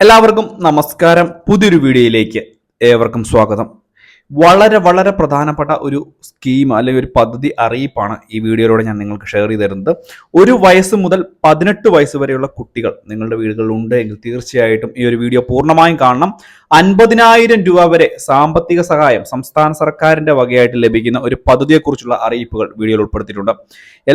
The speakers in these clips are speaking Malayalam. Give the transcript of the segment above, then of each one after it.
എല്ലാവർക്കും നമസ്കാരം. പുതിയൊരു വീഡിയോയിലേക്ക് ഏവർക്കും സ്വാഗതം. വളരെ വളരെ പ്രധാനപ്പെട്ട ഒരു സ്കീം അല്ലെങ്കിൽ ഒരു പദ്ധതി അറിയിപ്പാണ് ഈ വീഡിയോയിലൂടെ ഞാൻ നിങ്ങൾക്ക് ഷെയർ ചെയ്ത് തരുന്നത്. ഒരു വയസ്സ് മുതൽ പതിനെട്ട് വയസ്സ് വരെയുള്ള കുട്ടികൾ നിങ്ങളുടെ വീടുകളിൽ ഉണ്ട് എങ്കിൽ തീർച്ചയായിട്ടും ഈ ഒരു വീഡിയോ പൂർണമായും കാണണം. അൻപതിനായിരം രൂപ വരെ സാമ്പത്തിക സഹായം സംസ്ഥാന സർക്കാരിന്റെ വകയായിട്ട് ലഭിക്കുന്ന ഒരു പദ്ധതിയെക്കുറിച്ചുള്ള അറിയിപ്പുകൾ വീഡിയോയിൽ ഉൾപ്പെടുത്തിയിട്ടുണ്ട്.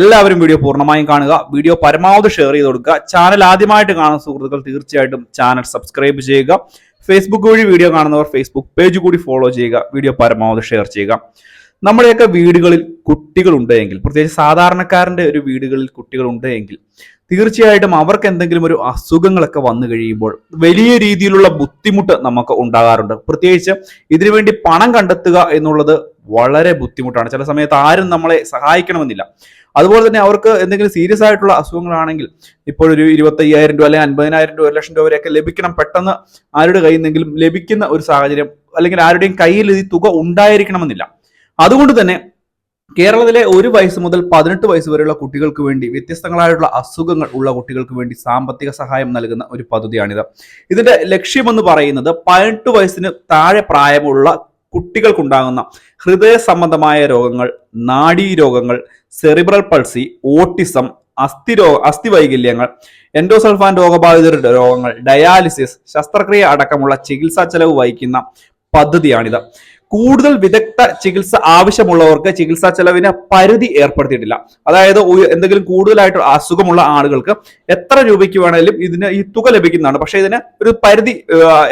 എല്ലാവരും വീഡിയോ പൂർണമായും കാണുക. വീഡിയോ പരമാവധി ഷെയർ ചെയ്ത് കൊടുക്കുക. ചാനൽ ആദ്യമായിട്ട് കാണുന്ന സുഹൃത്തുക്കൾ തീർച്ചയായിട്ടും ചാനൽ സബ്സ്ക്രൈബ് ചെയ്യുക. ഫേസ്ബുക്ക് വഴി വീഡിയോ കാണുന്നവർ ഫേസ്ബുക്ക് പേജ് കൂടി ഫോളോ ചെയ്യുക വീഡിയോ പരമാവധി ഷെയർ ചെയ്യുക. നമ്മുടെയൊക്കെ വീടുകളിൽ കുട്ടികൾ ഉണ്ടെങ്കിൽ പ്രത്യേകിച്ച് സാധാരണക്കാരന്റെ ഒരു വീടുകളിൽ കുട്ടികൾ ഉണ്ടെങ്കിൽ തീർച്ചയായിട്ടും അവർക്ക് എന്തെങ്കിലും ഒരു അസുഖങ്ങളൊക്കെ വന്നു കഴിയുമ്പോൾ വലിയ രീതിയിലുള്ള ബുദ്ധിമുട്ട് നമുക്ക് ഉണ്ടാകാറുണ്ട്. പ്രത്യേകിച്ച് ഇതിനുവേണ്ടി പണം കണ്ടെത്തുക എന്നുള്ളത് വളരെ ബുദ്ധിമുട്ടാണ്. ചില സമയത്ത് ആരും നമ്മളെ സഹായിക്കണമെന്നില്ല. അതുപോലെ തന്നെ അവർക്ക് എന്തെങ്കിലും സീരിയസ് ആയിട്ടുള്ള അസുഖങ്ങളാണെങ്കിൽ ഇപ്പോഴൊരു ഇരുപത്തയ്യായിരം രൂപ അല്ലെങ്കിൽ അൻപതിനായിരം രൂപ ഒരു ലക്ഷം രൂപ വരെയൊക്കെ ലഭിക്കണം. പെട്ടെന്ന് ആരുടെ കയ്യിൽ നിന്നെങ്കിലും ലഭിക്കുന്ന ഒരു സാഹചര്യം അല്ലെങ്കിൽ ആരുടെയും കയ്യിൽ ഈ തുക ഉണ്ടായിരിക്കണമെന്നില്ല. അതുകൊണ്ട് തന്നെ കേരളത്തിലെ ഒരു വയസ്സ് മുതൽ പതിനെട്ട് വയസ്സ് വരെയുള്ള കുട്ടികൾക്ക് വേണ്ടി വ്യത്യസ്തങ്ങളായിട്ടുള്ള അസുഖങ്ങൾ ഉള്ള കുട്ടികൾക്ക് വേണ്ടി സാമ്പത്തിക സഹായം നൽകുന്ന ഒരു പദ്ധതിയാണിത്. ഇതിന്റെ ലക്ഷ്യമെന്ന് പറയുന്നത് പതിനെട്ട് വയസ്സിന് താഴെ പ്രായമുള്ള കുട്ടികൾക്കുണ്ടാകുന്ന ഹൃദയ സംബന്ധമായ രോഗങ്ങൾ നാഡീ രോഗങ്ങൾ സെറിബ്രൽ പൾസി ഓട്ടിസം അസ്ഥി രോഗ അസ്ഥി വൈകല്യങ്ങൾ എൻഡോസൾഫാൻ രോഗബാധിതരുടെ രോഗങ്ങൾ ഡയാലിസിസ് ശസ്ത്രക്രിയ അടക്കമുള്ള ചികിത്സാ ചെലവ് വഹിക്കുന്ന പദ്ധതിയാണിത്. കൂടുതൽ വിദഗ്ധ ചികിത്സ ആവശ്യമുള്ളവർക്ക് ചികിത്സാ ചെലവിന് പരിധി ഏർപ്പെടുത്തിയിട്ടില്ല. അതായത് എന്തെങ്കിലും കൂടുതലായിട്ട് അസുഖമുള്ള ആളുകൾക്ക് എത്ര രൂപയ്ക്ക് വേണമെങ്കിലും ഇതിന് ഈ തുക ലഭിക്കുന്നതാണ്. പക്ഷേ ഇതിന് ഒരു പരിധി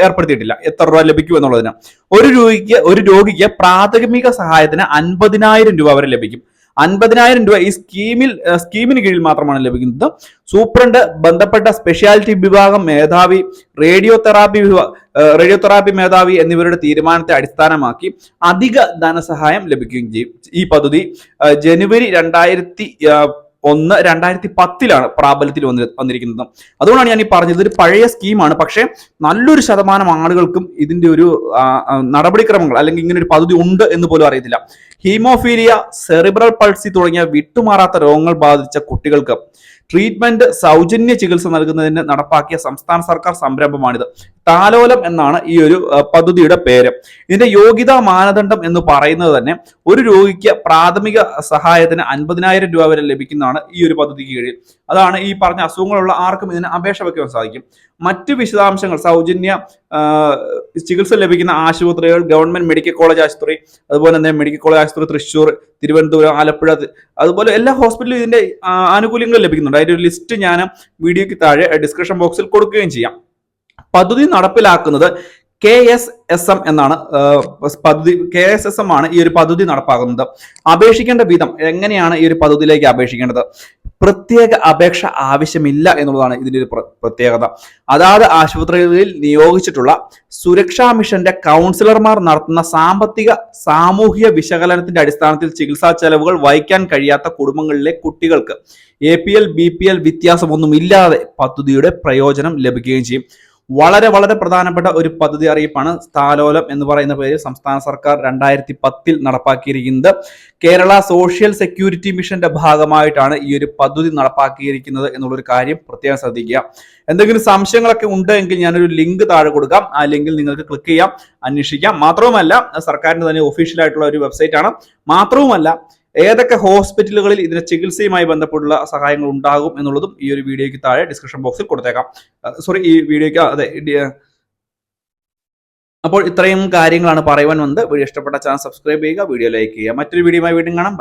ഏർപ്പെടുത്തിയിട്ടില്ല. എത്ര രൂപ ലഭിക്കും എന്നുള്ളതിന്. ഒരു രോഗിക്ക് ഒരു രോഗിക്ക് പ്രാഥമിക സഹായത്തിന് അൻപതിനായിരം രൂപ വരെ ലഭിക്കും. അൻപതിനായിരം രൂപ ഈ സ്കീമിൽ സ്കീമിന് കീഴിൽ മാത്രമാണ് ലഭിക്കുന്നത്. സൂപ്രണ്ട് ബന്ധപ്പെട്ട സ്പെഷ്യാലിറ്റി വിഭാഗം മേധാവി റേഡിയോ തെറാപ്പി റേഡിയോ തെറാപ്പി മേധാവി എന്നിവരുടെ തീരുമാനത്തെ അടിസ്ഥാനമാക്കി അധിക ധനസഹായം ലഭിക്കുകയും ചെയ്യും. ഈ പദ്ധതി ജനുവരി രണ്ടായിരത്തി ഒന്ന് രണ്ടായിരത്തി പത്തിലാണ് പ്രാബല്യത്തിൽ വന്നി വന്നിരിക്കുന്നത്. അതുകൊണ്ടാണ് ഞാൻ ഈ പറഞ്ഞത്. ഇതൊരു പഴയ സ്കീമാണ് പക്ഷേ നല്ലൊരു ശതമാനം ആളുകൾക്കും ഇതിന്റെ ഒരു നടപടിക്രമങ്ങൾ അല്ലെങ്കിൽ ഇങ്ങനെ ഒരു പദ്ധതി ഉണ്ട് എന്ന് പോലും അറിയത്തില്ല. ഹീമോഫീലിയ സെറിബ്രൽ പൾസി തുടങ്ങിയ വിട്ടുമാറാത്ത രോഗങ്ങൾ ബാധിച്ച കുട്ടികൾക്ക് ട്രീറ്റ്മെന്റ് സൗജന്യ ചികിത്സ നൽകുന്നതിന് നടപ്പാക്കിയ സംസ്ഥാന സർക്കാർ സംരംഭമാണിത്. താലോലം എന്നാണ് ഈ ഒരു പദ്ധതിയുടെ പേര്. ഇതിന്റെ യോഗ്യതാ മാനദണ്ഡം എന്ന് പറയുന്നത് തന്നെ ഒരു രോഗിക്ക് പ്രാഥമിക സഹായത്തിന് അൻപതിനായിരം രൂപ വരെ ലഭിക്കുന്നതാണ് ഈ ഒരു പദ്ധതിക്ക് കീഴിൽ. അതാണ് ഈ പറഞ്ഞ അസുഖങ്ങളുള്ള ആർക്കും ഇതിന് അപേക്ഷ വെക്കാൻ സാധിക്കും. മറ്റ് വിശദാംശങ്ങൾ സൗജന്യ ചികിത്സ ലഭിക്കുന്ന ആശുപത്രികൾ ഗവൺമെന്റ് മെഡിക്കൽ കോളേജ് ആശുപത്രി അതുപോലെ തന്നെ മെഡിക്കൽ കോളേജ് ആശുപത്രി തൃശ്ശൂർ തിരുവനന്തപുരം ആലപ്പുഴ അതുപോലെ എല്ലാ ഹോസ്പിറ്റലിലും ഇതിന്റെ ആനുകൂല്യങ്ങൾ ലഭിക്കുന്നുണ്ട്. അതിന്റെ ഒരു ലിസ്റ്റ് ഞാൻ വീഡിയോയ്ക്ക് താഴെ ഡിസ്ക്രിപ്ഷൻ ബോക്സിൽ കൊടുക്കുകയും ചെയ്യാം. പദ്ധതി നടപ്പിലാക്കുന്നത് കെ എസ് എസ് എം എന്നാണ് പദ്ധതി കെ എസ് എസ് എം ആണ് ഈ ഒരു പദ്ധതി നടപ്പാക്കുന്നത്. അപേക്ഷിക്കേണ്ട വിധം എങ്ങനെയാണ് ഈ ഒരു പദ്ധതിയിലേക്ക് അപേക്ഷിക്കേണ്ടത്? പ്രത്യേക അപേക്ഷ ആവശ്യമില്ല എന്നുള്ളതാണ് ഇതിന്റെ ഒരു പ്രത്യേകത. അതാത് ആശുപത്രികളിൽ നിയോഗിച്ചിട്ടുള്ള സുരക്ഷാ മിഷന്റെ കൗൺസിലർമാർ നടത്തുന്ന സാമ്പത്തിക സാമൂഹിക വിശകലനത്തിന്റെ അടിസ്ഥാനത്തിൽ ചികിത്സാ ചെലവുകൾ വഹിക്കാൻ കഴിയാത്ത കുടുംബങ്ങളിലെ കുട്ടികൾക്ക് A P L B P L വ്യത്യാസമൊന്നുമില്ലാതെ പദ്ധതിയുടെ പ്രയോജനം ലഭിക്കുകയും ചെയ്യും. വളരെ വളരെ പ്രധാനപ്പെട്ട ഒരു പദ്ധതി അറിയിപ്പാണ് സ്ഥാലോലം എന്ന് പറയുന്ന പേര് സംസ്ഥാന സർക്കാർ രണ്ടായിരത്തി പത്തിൽ നടപ്പാക്കിയിരിക്കുന്നത്. കേരള സോഷ്യൽ സെക്യൂരിറ്റി മിഷന്റെ ഭാഗമായിട്ടാണ് ഈ ഒരു പദ്ധതി നടപ്പാക്കിയിരിക്കുന്നത് എന്നുള്ളൊരു കാര്യം പ്രത്യേകം ശ്രദ്ധിക്കുക. എന്തെങ്കിലും സംശയങ്ങളൊക്കെ ഉണ്ട് എങ്കിൽ ഞാനൊരു ലിങ്ക് താഴെ കൊടുക്കാം. ആ ലിങ്കിൽ നിങ്ങൾക്ക് ക്ലിക്ക് ചെയ്യാം അന്വേഷിക്കാം. മാത്രവുമല്ല സർക്കാരിന്റെ തന്നെ ഒഫീഷ്യൽ ആയിട്ടുള്ള ഒരു വെബ്സൈറ്റ് ആണ് മാത്രവുമല്ല ഏതൊക്കെ ഹോസ്പിറ്റലുകളിൽ ഇതിന് ചികിത്സയുമായി ബന്ധപ്പെട്ടുള്ള സഹായങ്ങൾ ഉണ്ടാകും എന്നുള്ളതും ഈ ഒരു വീഡിയോയ്ക്ക് താഴെ ഡിസ്ക്രിപ്ഷൻ ബോക്സിൽ കൊടുത്തേക്കാം. സോറി ഈ വീഡിയോയ്ക്ക് അതെ അപ്പോൾ ഇത്രയും കാര്യങ്ങളാണ് പറയുവാൻ വന്നത്. വീഡിയോ ഇഷ്ടപ്പെട്ട ചാനൽ സബ്സ്ക്രൈബ് ചെയ്യുക വീഡിയോ ലൈക്ക് ചെയ്യുക. മറ്റൊരു വീഡിയോയുമായി വീണ്ടും കാണാം. ബൈ